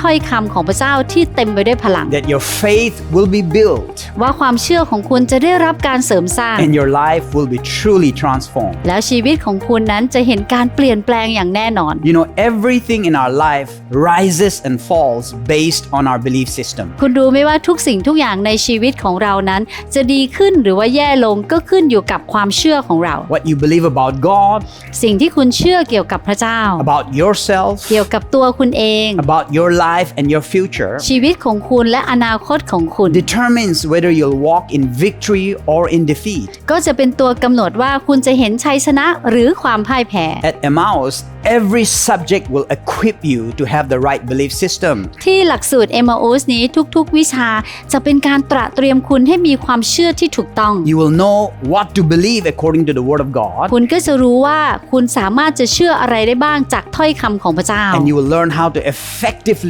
ถ้อยคำของพระเจ้าที่เต็มไปด้วยพลัง that your faith will be built ว่าความเชื่อของคุณจะได้รับการเสริมสร้าง and your life will be truly transformed. แล้วชีวิตของคุณนั้นจะเห็นการเปลี่ยนแปลงอย่างแน่นอน You know, everything in our life rises and falls based on our belief system. คุณรู้ไหมว่าทุกสิ่งทุกอย่างในชีวิตของเรานั้น จะดีขึ้นหรือว่าแย่ลงก็ขึ้นอยู่กับความเชื่อของเรา What you believe about God, สิ่งที่คุณเชื่อเกี่ยวกับพระเจ้า about yourself, เกี่ยวกับตัวคุณเอง about your life and your future ชีวิตของคุณและอนาคตของคุณ determines whether you'll walk in victory or in defeat. ก็จะเป็นตัวกำหนดว่าคุณจะเห็นชัยชนะหรือความพ่ายแพ้ At Emmaus, every subject will equip you to have the right belief system. ที่หลักสูตร m อ s นี้ทุกๆ วิชาจะเป็นการตระเตรียมคุณให้มีความเชื่อที่ถูกต้อง You will know what to believe according to the Word of God, คุณก็จะรู้ว่าคุณสามารถจะเชื่ออะไรได้บ้างจากถ้อยคำของพระเจ้า and you will learn how to effectively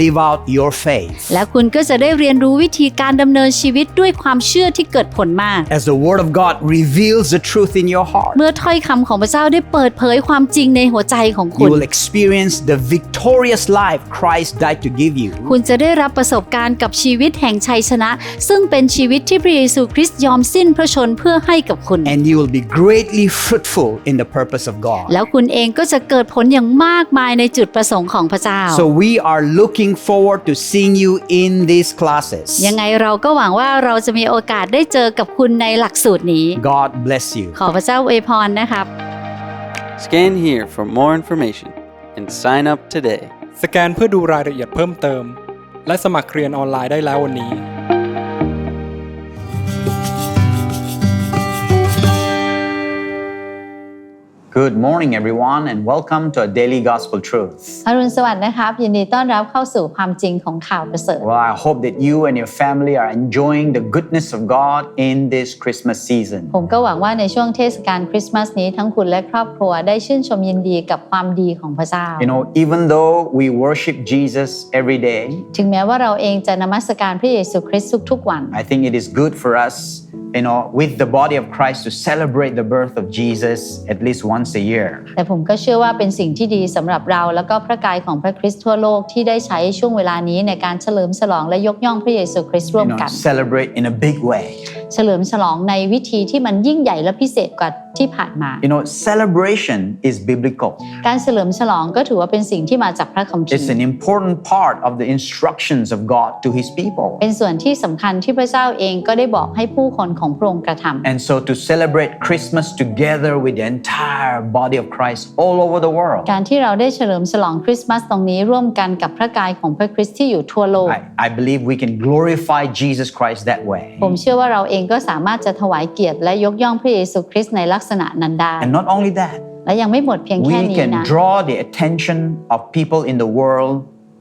live out your faith. และคุณก็จะได้เรียนรู้วิธีการดำเนินชีวิตด้วยความเชื่อที่เกิดผลมาก As the Word of God reveals the truth in your heart, เมื่อถ้อยคำของพระเจ้าได้เปิดเผยความจริงในหัวใจของคุ you ณ will experience the victorious life Christ died to give you. คุณจะได้รับประสบการณ์กับชีวิตแห่งชัยชนะ ซึ่งเป็นชีวิตที่พระเยซูคริสต์ยอมสิ้นพระชนเพื่อให้กับคุณ And you will be greatly fruitful in the purpose of God. แล้วคุณเองก็จะเกิดผลอย่างมากมายในจุดประสงค์ของพระเจ้า So we are looking forward to seeing you in these classes. ยังไงเราก็หวังว่าเราจะมีโอกาสได้เจอกับคุณในหลักสูตรนี้ God bless you. ขอพระเจ้าอวยพรนะครับ Scan here for more information and sign up today. สแกนเพื่อดูรายละเอียดเพิ่มเติม และสมัครเรียนออนไลน์ได้แล้ววันนี้ Good morning, everyone, and welcome to a daily gospel truth. อรุณสวัสดิ์นะครับ ยินดีต้อนรับเข้าสู่ความจริงของข่าวประเสริฐ Well, I hope that you and your family are enjoying the goodness of God in this Christmas season. ผมก็หวังว่าในช่วงเทศกาลคริสต์มาสนี้ทั้งคุณและครอบครัวได้ชื่นชมยินดีกับความดีของพระเจ้า You know, even though we worship Jesus every day, ถึงแม้ว่าเราเองจะนมัสการพระเยซูคริสต์ทุกๆวัน I think it is good for us, you know, with the body of Christ to celebrate the birth of Jesus at least once a year. แต่ผมก็เชื่อว่าเป็นสิ่งที่ดีสำหรับเรา แล้วก็พระกายของพระคริสต์ทั่วโลกที่ได้ใช้ช่วงเวลานี้ในการเฉลิมฉลองและยกย่องพระเยซูคริสต์ร่ว You ม know, กัน celebrate in a big way. เฉลิมฉลองในวิธีที่มันยิ่งใหญ่และพิเศษกว่าที่ผ่านมา You know, celebration is biblical. การเฉลิมฉลองก็ถือว่าเป็นสิ่งที่มาจากพระคัมภี It's ร์ an important part of the instructions of God to his people. เป็นส่วนที่สำคัญที่พระเจ้าเองก็ได้บอกให้ผู้คนของพระองค์กระทำ And so to celebrate Christmas together with the entire body of Christ all over the world. การที่เราได้เฉลิมฉลองคริสต์มาสตรงนี้ร่วมกันกับพระกายของพระคริสต์ที่อยู่ทั่วโลก I, I believe we can glorify Jesus Christ that way. ผมเชื่อว่าเราเองก็สามารถจะถวายเกียรติและยกย่องพระเยซูคริสต์ในลักษณะนั้นได้ And not only that, และยังไม่หมดเพียงแค่ we นี้ can นะ draw the attention of people in the world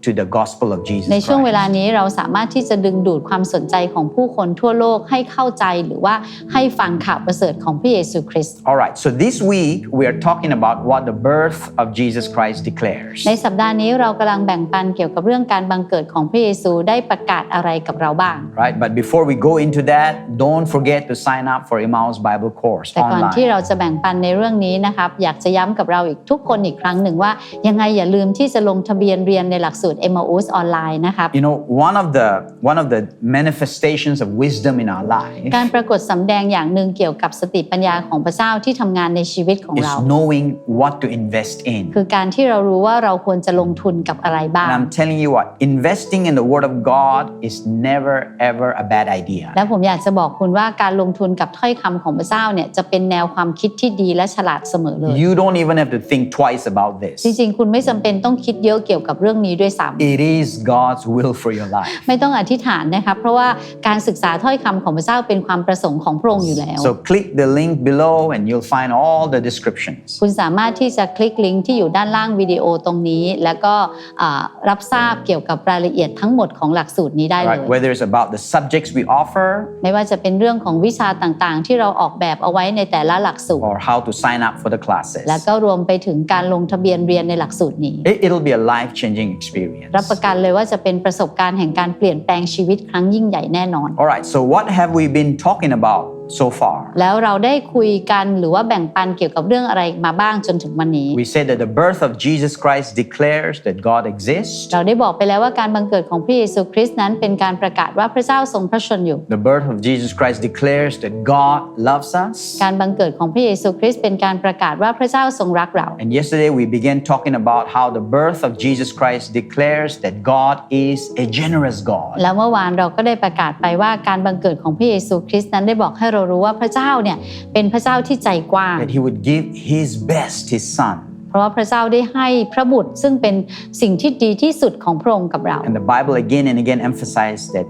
to the gospel of Jesus ในช่วงเวลา Christ. นี้เราสามารถที่จะดึงดูดความสนใจของผู้คนทั่วโลกให้เข้าใจหรือว่าให้ฟังข่าวประเสริฐของพระเยซูคริสต์ All right, so this week we are talking about what the birth of Jesus Christ declares. ในสัปดาห์นี้เรากำลังแบ่งปันเกี่ยวกับเรื่องการบังเกิดของพระเยซูได้ประกาศอะไรกับเราบ้าง Right, but before we go into that, don't forget to sign up for Emmaus Bible course แต่ก่อนที่ online. เราจะแบ่งปันในเรื่องนี้นะครับอยากจะย้ำกับเราอีกทุกคนอีกครั้งหนึ่งว่ายังไงอย่าลืมที่จะลงทะเบียนเรียนในหลักสูตร m อ u s ออนไลน์นะครับ You know, one of the one of the manifestations of wisdom in our life การปรากฏสำแดงอย่างหนึ่งเกี่ยวกับสติปัญญาของพระเจ้าที่ทำงานในชีวิตของ is เรา knowing what to invest in. คือการที่เรารู้ว่าเราควรจะลงทุนกับอะไรบ้าง And I'm telling you what, investing in the Word of God is never ever a bad idea. และผมอยากจะบอกคุณว่าการลงทุนกับถ้อยคำของพระเจ้าเนี่ยจะเป็นแนวความคิดที่ดีและฉลาดเสมอเลย You don't even have to think twice about จ this. ริงๆคุณไม่จำเป็นต้องคิดเยอะเกี่ยวกับเรื่องนี้ด้วยซ้ It is God's will for your life. ไม่ต้องอธิษฐานนะคะเพราะว่าการศึกษาถ้อยคำของพระเจ้าเป็นความประสงค์ของพระองค์อยู่แล้ว So click the link below and you'll find all the descriptions. คุณสามารถที่จะคลิกลิงก์ที่อยู่ด้านล่างวิดีโอตรงนี้ แล้วก็อ่ารับทราบเกี่ยวกับรายละเอียดทั้งหมดของหลักสูตรนี้ได้เลย Right? Whether it's about the subjects we offer ไม่ว่าจะเป็นเรื่องของวิชาต่างๆ ที่เราออกแบบเอาไว้ในแต่ละหลักสูตร or how to sign up for the classes. และก็รวมไปถึงการลงทะเบียนเรียนในหลักสูตรนี้ It, it'll be a life changing experience. รับประกันเลยว่าจะเป็นประสบการณ์แห่งการเปลี่ยนแปลงชีวิตครั้งยิ่งใหญ่แน่นอน All right, so what have we been talking about so far? แล้วเราได้คุยกันหรือว่าแบ่งปันเกี่ยวกับเรื่องอะไรมาบ้างจนถึงวันนี้ We said that the birth of Jesus Christ declares that God exists. เราได้บอกไปแล้วว่าการบังเกิดของพระเยซูคริสต์นั้นเป็นการประกาศว่าพระเจ้าทรงพระชนอยู่ The birth of Jesus Christ declares that God loves us. การบังเกิดของพระเยซูคริสต์เป็นการประกาศว่าพระเจ้าทรงรักเรา And yesterday we began talking about how the birth of Jesus Christ declares that God is a generous God. แล้วเมื่อวานเราก็ได้ประกาศไปว่าการบังเกิดของพระเยซูคริสต์นั้นได้บอกให้เรารู้ว่าพระเจ้าเนี่ยเป็นพระเจ้าที่ใจกว้าง That He would give His best, His Son. เพราะว่าพระเจ้าได้ให้พระบุตรซึ่งเป็นสิ่งที่ดีที่สุดของพระองค์กับเรา And the Bible again and again emphasized that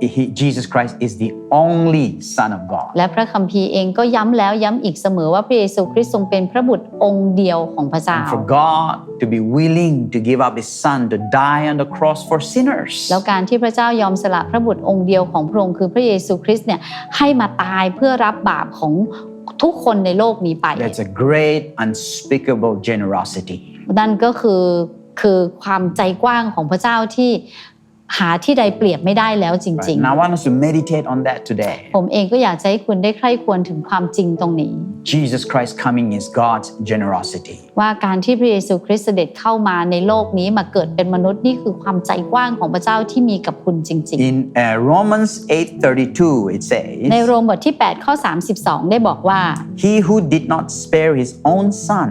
he, Jesus Christ is the only Son of God. และพระคัมภีร์เองก็ย้ำแล้วย้ำอีกเสมอว่าพระเยซูคริสต์ทรงเป็นพระบุตรองค์เดียวของพระเจ้า And for God to be willing to give up His Son to die on the cross for sinners. แล้วการที่พระเจ้ายอมสละพระบุตรองค์เดียวของพระองค์คือพระเยซูคริสต์เนี่ยให้มาตายเพื่อรับบาปของทุกคนในโลกนี้ไป That's a great, unspeakable generosity. นั่นก็คือคือความใจกว้างของพระเจ้าที่ หาที่ใดเปรียบไม่ได้แล้วจ Right? ริง And I want us to meditate on that today. ๆผมเองก็อยากจะให้คุณได้ใคร่ควรถึงความจริงตรงนี้ Jesus Christ coming is God's generosity. ว่าการที่พระเยซูคริสต์เสด็จเข้ามาในโลกนี้มาเกิดเป็นมนุษย์นี่คือความใจกว้างของพระเจ้าที่มีกับคุณจริง In uh, Romans 8:32 it ๆใน says, โรมบทที่8ข้อ32 ได้บอกว่า He who did not spare his own son,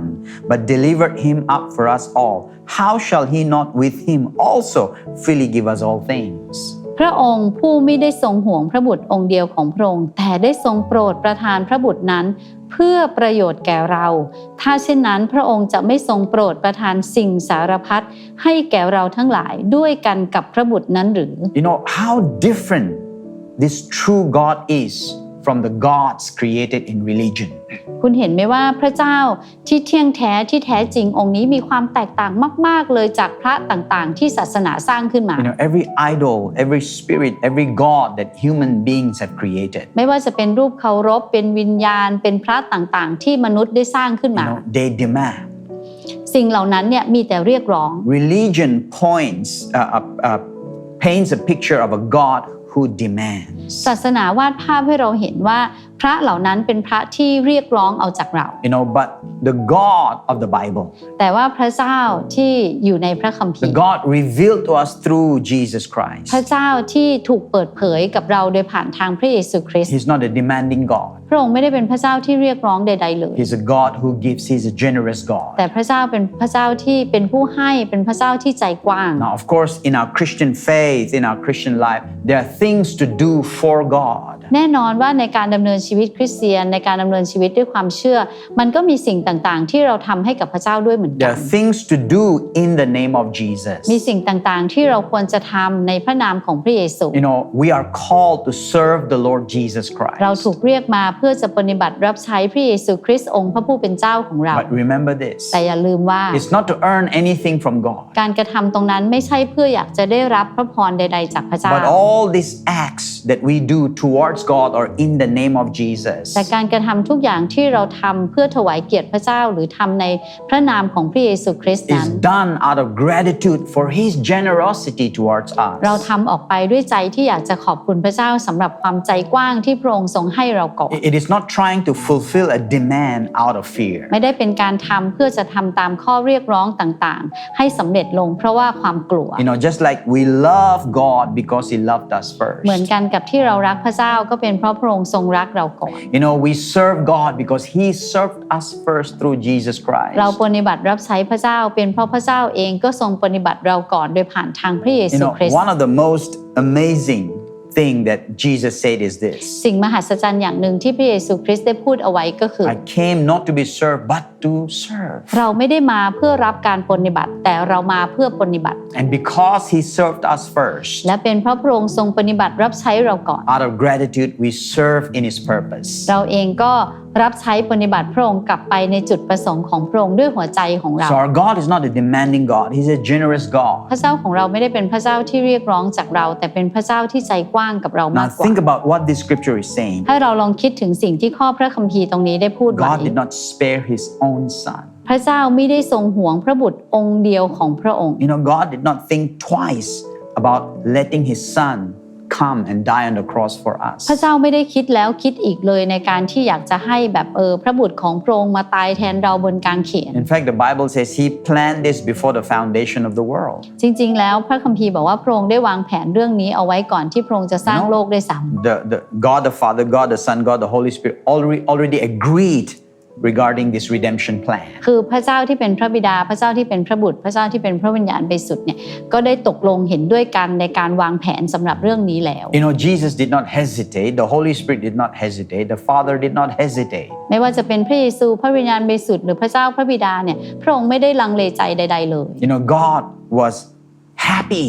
but delivered him up for us all, how shall he not with him also freely give us all things? พระองค์ผู้ไม่ได้ทรงห่วงพระบุตรองค์เดียวของพระองค์แต่ได้ทรงโปรดประทานพระบุตรนั้น เพื่อประโยชน์แก่เรา ถ้าเช่นนั้นพระองค์จะไม่ทรงโปรดประทานสิ่งสารพัดให้แก่เราทั้งหลายด้วยกันกับพระบุตรนั้นหรือ You know how different this true God is from the gods created in religion. คุณเห็นไหมว่าพระเจ้าที่เที่ยงแท้ที่แท้จริงองค์นี้มีความแตกต่างมาก ๆ เลยจากพระต่างๆ ที่ศาสนาสร้างขึ้นมา You know, every idol, every spirit, every god that human beings have created, ไม่ว่าจะเป็นรูปเคารพเป็นวิญญาณ เป็นพระต่างๆ ที่มนุษย์ได้สร้างขึ้น you มา know, they demand. สิ่งเหล่านั้นเนี่ยมีแต่เรียกร้อง Religion points, uh, uh, uh, paints a picture of a God who demands. ศาสนาวาดภาพให้เราเห็นว่าพระเหล่านั้นเป็นพระที่เรียกร้องเอาจากเรา You know, but the God of the Bible, แต่ว่าพระเจ้าที่อยู่ในพระคัมภี the ร์ God revealed to us through Jesus Christ, พระเจ้าที่ถูกเปิดเผยกับเราโดยผ่านทางพระเยซูคริสต์ He's not a demanding God. พระองค์ไม่ได้เป็นพระเจ้าที่เรียกร้องใด ๆ เลย He's a God who gives. He's a generous God. แต่พระเจ้าเป็นพระเจ้าที่เป็นผู้ให้เป็นพระเจ้าที่ใจกว้าง Now, of course, in our Christian faith, in our Christian life, there are things to do for God. แน่นอนว่าในการดำเนินชีวิตคริสเตียนในการดำเนินชีวิตด้วยความเชื่อ มันก็มีสิ่งต่างๆ ที่เราทำให้กับพระเจ้าด้วยเหมือนกั There น are things to do in the name of Jesus. มีสิ่งต่างๆ ที่เราควรจะทำในพระนามของพระเยซู You know, we are called to serve the Lord Jesus เรา Christ. ถูกเรียกมาเพื่อจะปฏิบัติรับใช้พระเยซูคริสต์องค์พระผู้เป็นเจ้าของเรา But remember this แต่อย่าลืมว่า it's not to earn anything from God, การกระทำตรงนั้นไม่ใช่เพื่ออยากจะได้รับพระพรใด ๆ จากพระเจ้า but all these acts that we do towards God or in the name of Jesus แต่การกระทำทุกอย่างที่เราทำเพื่อถวายเกียรติพระเจ้าหรือทำในพระนามของพระเยซูคริสต์นั้น is done out of gratitude for His generosity towards เรา us. ทำออกไปด้วยใจที่อยากจะขอบคุณพระเจ้าสำหรับความใจกว้างที่พระองค์ทรงให้เราก่อน It is not trying to fulfill a demand out of fear. ไม่ได้เป็นการทำเพื่อจะทำตามข้อเรียกร้องต่างๆ ให้สำเร็จลงเพราะว่าความกลัว You know, just like we love God because He loved us first. เหมือนกันกับที่เรารักพระเจ้าก็เป็นเพราะพระองค์ทรงรักเราก่อน You know, we serve God because He served us first through Jesus Christ. เราปฏิบัติรับใช้พระเจ้า เป็นเพราะพระเจ้าเองก็ทรงปฏิบัติเราก่อนโดยผ่านทางพระเย You ซู know, คริสต์ one of the most amazing thing that Jesus said is this สิ่งมหัศจรรย์อย่างหนึ่งที่พระเยซูคริสต์ได้พูดเอาไว้ก็คือ I came not to be served, but to serve. เราไม่ได้มาเพื่อรับการปฏิบัติ แต่เรามาเพื่อปฏิบัติ And because He served us first, และเป็นเพราะพระองค์ทรงปฏิบัติรับใช้เราก่อน out of gratitude, we serve in His purpose. เราเองก็ รับใช้ปฏิบัติพระองค์กลับไปในจุดประสงค์ของพระองค์ด้วยหัวใจของเรา So our God is not a demanding God, He's a generous พ God. ระเจ้าของเราไม่ได้เป็นพระเจ้าที่เรียกร้องจากเรา แต่เป็นพระเจ้าที่ใจกว้างกับเรามา Now กกว่า think about what this scripture is saying. ให้เราลองคิดถึงสิ่งที่ข้อพระคัมภีร์ตรงนี้ได้พูดไว้ God did not spare His own Son. พระเจ้าไม่ได้ทรงหวงพระบุตรองค์เดียวของพระองค์ You know, God did not think twice about letting His Son come and die on the cross for พระ us. เจ้าไม่ได้คิดแล้วคิดอีกเลยในการที่อยากจะให้แบบเออพระบุตรของพระองค์มาตายแทนเราบนกางเขน In fact, the Bible says He planned this before the foundation of the world. จริงๆ แล้วพระคัมภีร์บอกว่าพระองค์ได้วางแผนเรื่องนี้เอาไว้ก่อนที่พระองค์จะสร้าง No. โลกได้วยซ้ The, the God the Father, God the Son, God the Holy Spirit already, already agreed regarding this redemption plan. ำคือพระเจ้าที่เป็นพระบิดา พระเจ้าที่เป็นพระบุตร พระเจ้าที่เป็นพระวิญญาณบริสุทธิ์เนี่ย ก็ได้ตกลงเห็นด้วยกันในการวางแผนสำหรับเรื่องนี้แล้ว You know, Jesus did not hesitate, the Holy Spirit did not hesitate, the Father did not hesitate. ไม่ว่าจะเป็นพระเยซู พระวิญญาณบริสุทธิ์หรือพระเจ้าพระบิดาเนี่ย พระองค์ไม่ได้ลังเลใจใด ๆ เลย You know, God was happy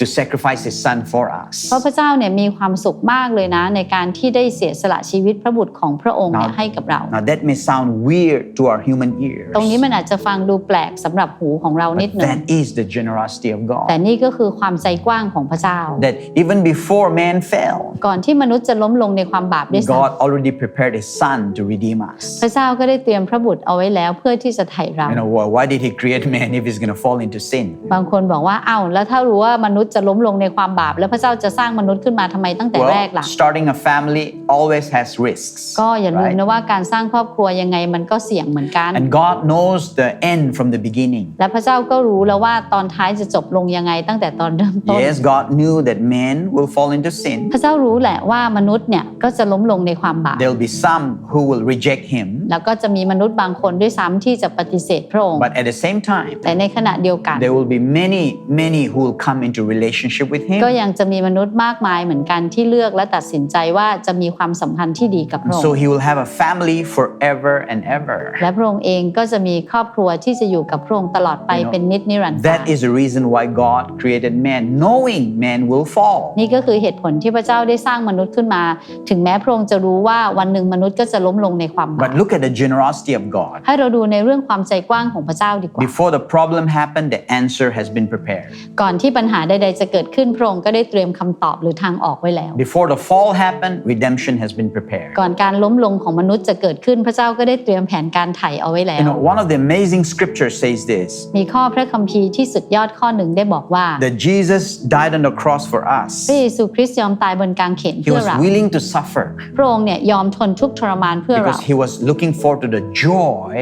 to sacrifice His Son for เพราะ us. พระเจ้าเนี่ยมีความสุขมากเลยนะในการที่ได้เสียสละชีวิตพระบุตรของพระองค์เนี่ย Now- ให้กับเรา Now, that may sound weird to our human ears, ตรงนี้มันอาจจะฟังดูแปลกสำหรับหูของเรานิด but หนึ่ง that is the generosity of แต่ God. นี่ก็คือความใจกว้างของพระเจ้า That even before man fell, ก่อนที่มนุษย์จะล้มลงในความบาปด้วยซ้ God already prepared His Son to redeem ำ us. พระเจ้าก็ได้เตรียมพระบุตรเอาไว้แล้วเพื่อที่จะไถ่เรา You know, why why did He create man if He's going to fall into sin? บางคนบอกว่าอ้าวแล้วถ้ารู้ว่ามนุษย์จะล้มลงในความบาป แล้วพระเจ้าจะสร้างมนุษย์ขึ้นมาทำไมตั้งแต่แรก Well, ล่ะ starting a family always has risks. ก็อย่าลืม right? นะว่าการสร้างครอบครัวยังไงมันก็เสี่ยงเหมือนกัน And God knows the end from the beginning. และพระเจ้าก็รู้แล้วว่าตอนท้ายจะจบลงยังไงตั้งแต่ตอนเริ่มต้น Yes, God knew that men will fall into sin. พระเจ้ารู้แหละว่ามนุษย์เนี่ยก็จะล้มลงในความบาป There'll be some who will reject Him, แล้วก็จะมีมนุษย์บางคนด้วยซ้ำที่จะปฏิเสธพระองค์ but at the same time, แต่ในขณะเดียวกัน there will be many, many who will come into relationship with ก็ Him. ยังจะมีมนุษย์มากมายเหมือนกันที่เลือกและตัดสินใจว่าจะมีความสัมพันธ์ที่ดีกับพระอง So ค์ He will have a family forever and ever. และพระองค์เองก็จะมีครอบครัวที่จะอยู่กับพระองค์ตลอดไป You know, เป็นนิจนิรันดร์ That is the reason why God created man, knowing man will fall. นี่ก็คือเหตุผลที่พระเจ้าได้สร้างมนุษย์ขึ้นมา ถึงแม้พระองค์จะรู้ว่าวันหนึ่งมนุษย์ก็จะล้มลงในความบาป But look at the generosity of God. ให้เราดูในเรื่องความใจกว้างของพระเจ้าดีกว่า Before the problem happened, the answer has been prepared. ก่อนที่ปัญหาใดๆจะเกิดขึ้นพระองค์ก็ได้เตรียมคำตอบหรือทางออกไว้แล้ว Before the fall happened, redemption has been prepared. ก่อนการล้มลงของมนุษย์จะเกิดขึ้นพระเจ้าก็ได้เตรียมแผนการไถ่เอาไว้แล้ You ว know, one of the amazing scriptures says this มีข้อพระคัมภีร์ที่สุดยอดข้อหนึ่งได้บอกว่า that Jesus died on the cross for พ us. ระเยซูคริสต์ยอมตายบนกางเขน He เพื่อ was เรา willing to suffer พระองค์เนี่ยยอมทนทุกข์ทรมานเพื่อเรา because he was looking forward to the joy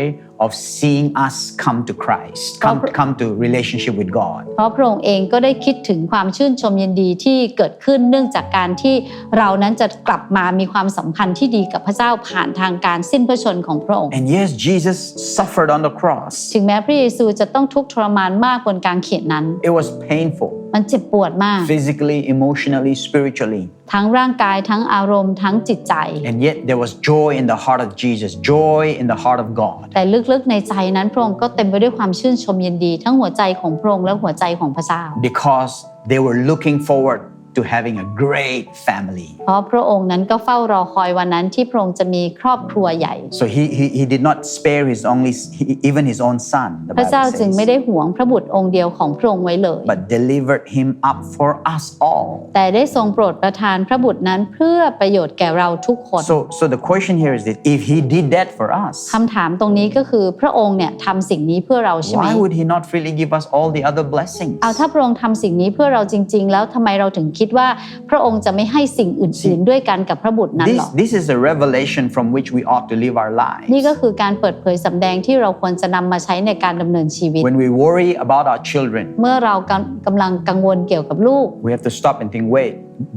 of seeing us come to Christ, come, come to relationship with God. เพราะพระองค์เองก็ได้คิดถึงความชื่นชมยินดีที่เกิดขึ้นเนื่องจากการที่เรานั้นจะกลับมามีความสัมพันธ์ที่ดีกับพระเจ้าผ่านทางการสิ้นพระชนของพระองค์ And yes, Jesus suffered on the cross. ถึงแม้พระเยซูจะต้องทุกข์ทรมานมากบนกางเขนนั้น It was painful, มันเจ็บปวดมาก physically, emotionally, spiritually. ทั้งร่างกายทั้งอารมณ์ทั้งจิตใจ And yet there was joy in the heart of Jesus, joy in the heart of God. แต่ลึกๆในใจนั้นพระองค์ก็เต็มไปด้วยความชื่นชมยินดี ทั้งหัวใจของพระองค์และหัวใจของพระเจ้า Because they were looking forward to having a great family. เพราะพระองค์นั้นก็เฝ้ารอคอยวันนั้นที่พระองค์จะมีครอบครัวใหญ่ So he, he, he did not spare his only, he- even his own son, the พระเจ้า Bible จึงไม่ says, ได้หวงพระบุตรองค์เดียวของพระองค์ไว้เลย but delivered him up for us all. แต่ได้ทรงโปรดประทานพระบุตรนั้นเพื่อประโยชน์แก่เราทุกคน So, so the question here is that if he did that for us, คำถามตรงนี้ก็คือพระองค์เนี่ยทำสิ่งนี้เพื่อเราใช่ไหม why would he not freely give us all the other blessings? เอาถ้าพระองค์ทำสิ่งนี้เพื่อเราจริง ๆ แล้วทำไมเราถึงคิดว่าพระองค์จะไม่ให้สิ่งอื่นๆด้วยกันกับพระบุตรนั้น This, หรอ this is a revelation from which we ought to live our นี่ lives. ก็คือการเปิดเผยสำแดงที่เราควรจะนำมาใช้ในการดำเนินชีวิต When we worry about our children, เมื่อเรากำกำลังกังวลเกี่ยวกับลูก we have to stop and think wait,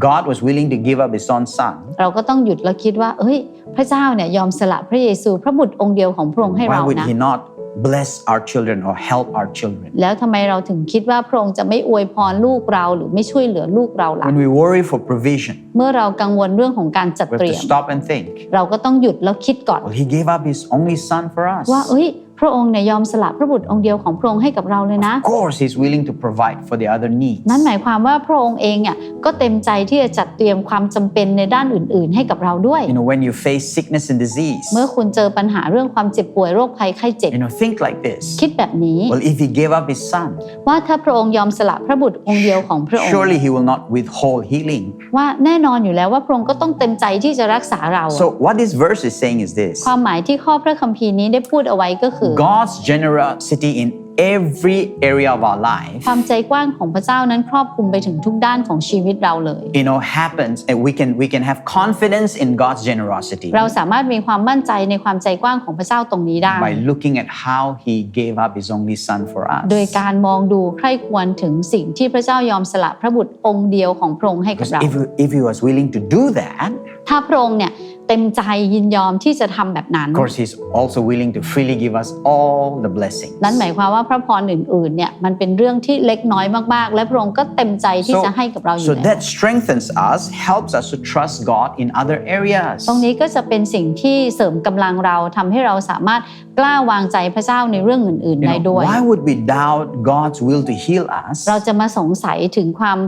God was willing to give up his own son. เราก็ต้องหยุดแล้วคิดว่า เอ้ย พระเจ้าเนี่ยยอมสละพระเยซู พระบุตรองค์เดียวของพระองค์ให้ Why เรา would นะ he not bless our children or help our children? แล้วทำไมเราถึงคิดว่าพระองค์จะไม่อวยพรลูกเราหรือไม่ช่วยเหลือลูกเราล่ะ When we worry for provision, เมื่อเรากังวลเรื่องของการจัด we เตรี have ย to ม stop and think. เราก็ต้องหยุดแล้วคิดก่อน Well, He gave up His only Son for us. ว่าเอ้ย พระองค์เนี่ยยอมสละพระบุตรองค์เดียวของพระองค์ให้กับเราเลยนะ Of course, He's willing to provide for the other needs. นั่นหมายความว่าพระองค์เองอะก็เต็มใจที่จะจัดเตรียมความจำเป็นในด้านอื่น ๆ ให้กับเราด้วย You know, when you face sickness and disease, เมื่อคุณเจอปัญหาเรื่องความเจ็บป่วยโรคภัยไข้เจ็บ you know, think like this. คิดแบบนี้ Well, if He gave up His Son, ว่าถ้าพระองค์ยอมสละพระบุตรองค์เดียวของพระองค์ surely He will not withhold healing. ว่าแน่นอนอยู่แล้วว่าพระองค์ก็ต้องเต็มใจที่จะรักษาเรา So, what this verse is saying is this ความหมายที่ข้อพระคัมภีร์นี้ได้พูดเอาไว้ก็คือ God's generosity in every area of our life. ความใจกว้างของพระเจ้านั้นครอบคลุมไปถึงทุกด้านของชีวิตเราเลย you know happens and we can we can have confidence in God's generosity เราสามารถมีความมั่นใจในความใจกว้างของพระเจ้าตรงนี้ได้ by looking at how he gave up his only son for us โดยการมองดูใคร่ควรถึงสิ่งที่พระเจ้ายอมสละพระบุตรองค์เดียวของพระองค์ให้กับ because เรา if, if he was willing to do that ถ้าพระองค์เนี่ย เต็มใจยินยอมที่จะทำแบบนั้น of course he's also willing to freely give us all the blessings นั่นหมายความว่าพระพรอื่นๆเนี่ยมันเป็นเรื่องที่เล็กน้อยมากๆ และพระองค์ก็เต็มใจที่จะให้กับเราอยู่ so แล้ว that strengthens us helps us to trust God in other areas ตรงนี้ก็จะเป็นสิ่งที่เสริมกำลังเราทำให้เราสามารถกล้าวางใจพระเจ้าในเรื่องอื่น You ๆได้ know, ด้วย why would we doubt God's will to heal us เราจะมาสงสัยถึงความ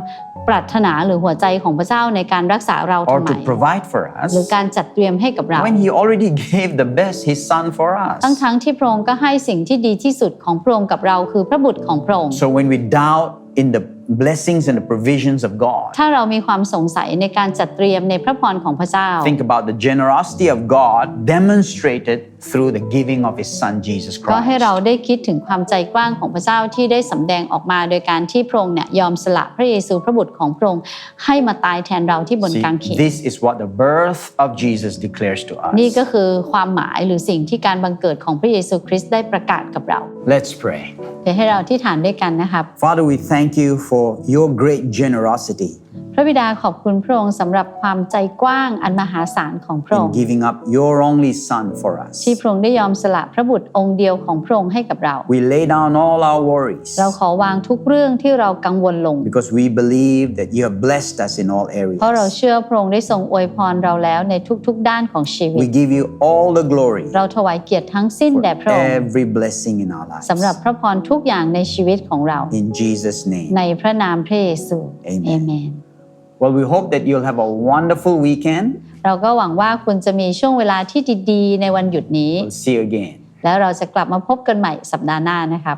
ปรารถนาหรือหัวใจของพระเจ้าในการรักษาเรา or ทำไม to provide for us หรือการจัดเตรียมให้กับเรา when he already gave the best his son for us ทั้งทั้งๆที่พระองค์ก็ให้สิ่งที่ดีที่สุดของพระองค์กับเราคือพระบุตรของพระองค์ So when we doubt in the blessings and the provisions of God, ถ้าเรามีความสงสัยในการจัดเตรียมในพระพรของพระเจ้า think about the generosity of God demonstrated through the giving of His Son Jesus ก็ให้ Christ. เราได้คิดถึงความใจกว้างของพระเจ้าที่ได้สำแดงออกมา โดยการที่พระองค์เนี่ยยอมสละพระเยซูพระบุตรของพระองค์ให้มาตายแทนเราที่บน See, กางเขน this is what the birth of Jesus declares to นี่ก็ us. คือความหมายหรือสิ่งที่การบังเกิดของพระเยซูคริสต์ได้ประกาศกับเรา Let's pray. เดี๋ยวให้เราที่ฐานด้วยกันนะครับ Father, we thank you for your great generosity พระบิดาขอบคุณพระองค์สำหรับความใจกว้างอันมหาศาลของพระอง in ค์ giving up your only Son for us. ที่พระองค์ได้ยอมสละพระบุตรองค์เดียวของพระองค์ให้กับเรา We lay down all our worries เราขอวางทุกเรื่องที่เรากังวลลง because we believe that you have blessed us in all เพราะเรา areas. เชื่อพระองค์ได้ทรงอวยพรเราแล้วในทุกๆ ด้านของชีวิ We ต give you all the glory เราถวายเกียรติทั้งสิ้น for แด่พระองค์ every blessing in our lives. สำหรับพระพรทุกอย่างในชีวิตของเรา In Jesus' name. ในพระนามพระเยซู Amen เอเมน Well, we hope that you'll have a wonderful weekend. เราก็หวังว่าคุณจะมีช่วงเวลาที่ดีๆ ในวันหยุดนี้ We'll see you again. แล้วเราจะกลับมาพบกันใหม่สัปดาห์หน้านะครับ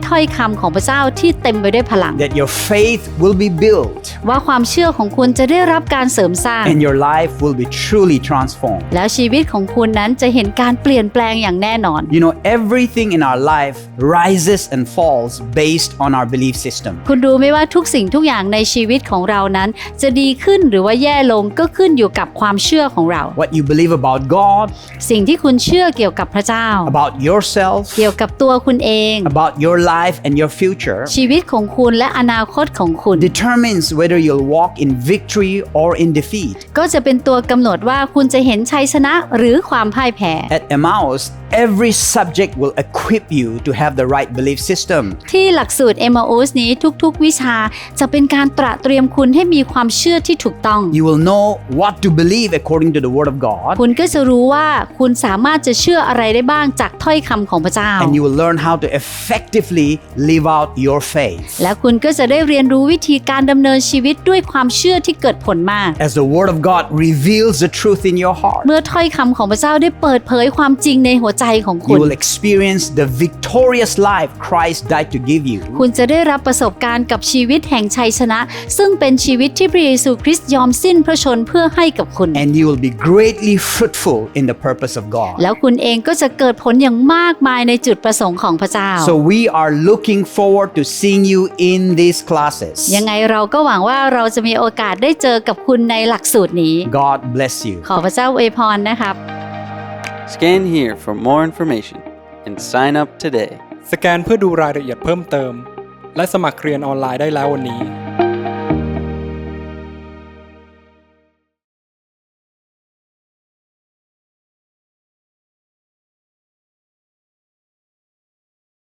ถ้อยคำของพระเจ้าที่เต็มไปด้วยพลัง that your faith will be built ว่าความเชื่อของคุณจะได้รับการเสริมสร้าง and your life will be truly transformed. แล้วชีวิตของคุณนั้นจะเห็นการเปลี่ยนแปลงอย่างแน่นอน You know, everything in our life rises and falls based on our belief system. คุณรู้ไหมว่าทุกสิ่งทุกอย่างในชีวิตของเรานั้น จะดีขึ้นหรือว่าแย่ลงก็ขึ้นอยู่กับความเชื่อของเรา What you believe about God, สิ่งที่คุณเชื่อเกี่ยวกับพระเจ้า about yourself, เกี่ยวกับตัวคุณเอง about your life and your future ชีวิตของคุณและอนาคตของคุณ determines whether you'll walk in victory or in defeat. ก็จะเป็นตัวกำหนดว่าคุณจะเห็นชัยชนะหรือความพ่ายแพ้ At Emmaus, every subject will equip you to have the right belief system. ที่หลักสูตร m อ u s นี้ทุกๆ วิชาจะเป็นการตระเตรียมคุณให้มีความเชื่อที่ถูกต้อง You will know what to believe according to the Word of God, คุณก็จะรู้ว่าคุณสามารถจะเชื่ออะไรได้บ้างจากถ้อยคำของพระเจ้า and you will learn how to effectively live out your faith. และคุณก็จะได้เรียนรู้วิธีการดำเนินชีวิตด้วยความเชื่อที่เกิดผลมาก As the Word of God reveals the truth in your heart. เมื่อถ้อยคำของพระเจ้าได้เปิดเผยความจริงในหัวใจใจของคุ You ณ will experience the victorious life Christ died to give you. คุณจะได้รับประสบการณ์กับชีวิตแห่งชัยชนะ ซึ่งเป็นชีวิตที่พระเยซูคริสต์ยอมสิ้นพระชนเพื่อให้กับคุณ And you will be greatly fruitful in the purpose of God. แล้วคุณเองก็จะเกิดผลอย่างมากมายในจุดประสงค์ของพระเจ้า So we are looking forward to seeing you in these classes. ยังไงเราก็หวังว่าเราจะมีโอกาสได้เจอกับคุณในหลักสูตรนี้ God bless you. ขอพระเจ้าอวยพรนะครับ Scan here for more information and sign up today. สแกนเพื่อดูรายละเอียดเพิ่มเติม และสมัครเรียนออนไลน์ได้แล้ววันนี้